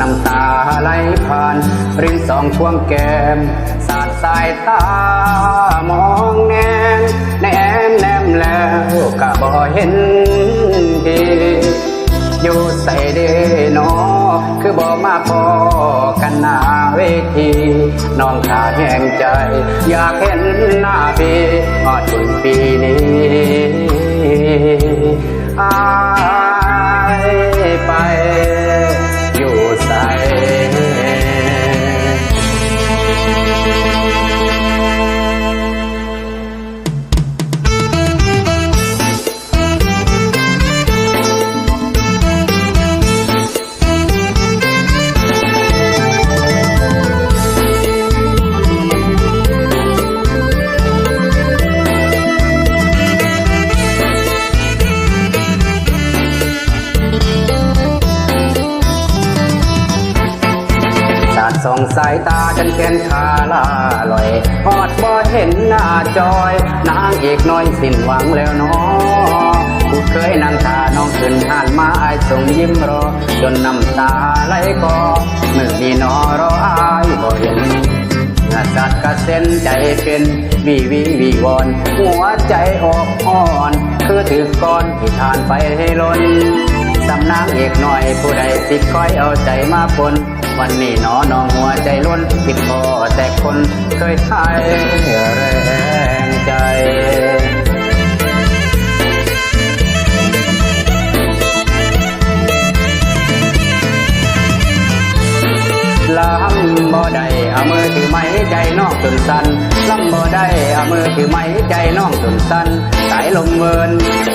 น้ำตาไหลผ่านริมสองช่วงแก้ม สาดสายตามองแนมแนมแนมแล้วก็บ่เห็นดีอยู่ใส่เดนอคือบ่มาพอกันหน้าเวทีน้องขาแห่งใจ อยากเห็นหน้าพี่ฮอดถึงปีนี้ ดส่องสายตาจนแขนขาลาลอยฮอดบ่เห็นหน้าจอย นางเอกน้อยสิ้นหวังแล้วเนอผู้เคยนั่งทาน้องขึ้นห่านมาอส่งยิ้มรอ จนน้ำตาไหลกอมือนี้นอรออายบ่เห็นเมื่อสัตว์กระเซ็นใจเป็นวีวิงวีวอน หัวใจออกอ่อน คือถือก้อนที่ทานไปให้ล้น สำนางเอกหน่อยผู้ใดติดคอยเอาใจมาปนวันนี้หนอน้องหัวใจล้นคิดพอแต่คนเคยทายแรงใจ อามือถือไม้ใจน้องจนสันลำบ่ได้เอามือถือไม้ใจน้องจนสันสายลมเวิน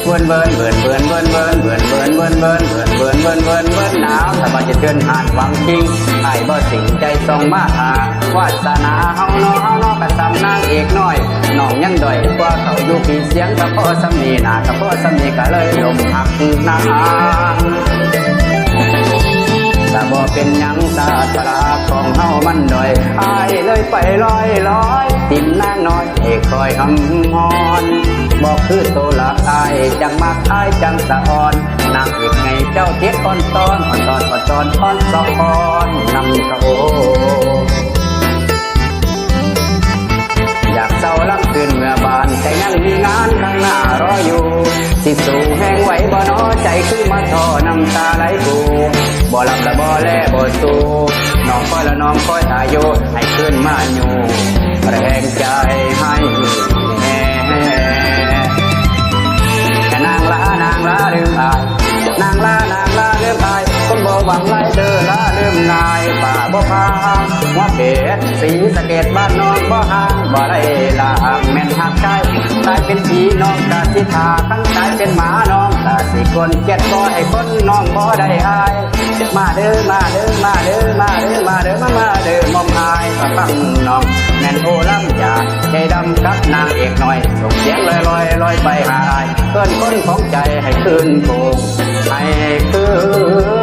เวินเวินเวินเวินเวินเวินเวินเวินเวินเวินเวินเวินเวินเวินเวินหนาวถ้าบ่จะเตือนหาดหวังจริงไอ้บ่สิงใจส่องมาหาวาสนาเฮาเนาะเฮาเนาะกะสำนางเอกน้อยน้องยังด้อยกว่าเขาอยู่พี่เสียงกะพอสำนีหนากะพอสำนีก็เลยลมหักนา บ่เป็นหยังศาตราของเฮามันด้อยอายเลยไปลอยลอยติมนางน้อยให้คอยหำฮอนบอกคือโตละอายจังมักอายจังสะอ่อนนางเอกไงเจ้าเทียอ่อนตอนอ่อนตอนอ่อนตอนอ่อนสะอ่อนนำกระโออยากเศร้าล้ำคืนเมื่อบานแต่ยังมีงานข้างหน้ารออยู่สิสูงแห้งไหวบ่นอใจคือมาทอน และน้องคอยอายุให้ขึ้นมาอยู่แรงใจให้แน่นางลานางลาลืมตายนางลานางลาลืมตายคนบ่หวังไรเด้อลาลืมง่ายป่าบ่พา หัวเกศสีสะเกดบ้านน้องบ่ห่างบ่ได้ลางแม่นหักใจตายเป็นผีน้องกะสิทาทั้งตายเป็นหมาน้องกะสิคนเกียดบ่ให้คนน้องบ่ได้อายมาเด้อมาเด้อมาเด้อมาเด้อมาเด้อมามาเด้อมอมอายมาฟังน้องแม่นโอลำยาใจดำกับนางเอกหน้อยส่งเสียงลอยลอยลอยไปหาอายเกินคนของใจให้คืนโกงให้คืน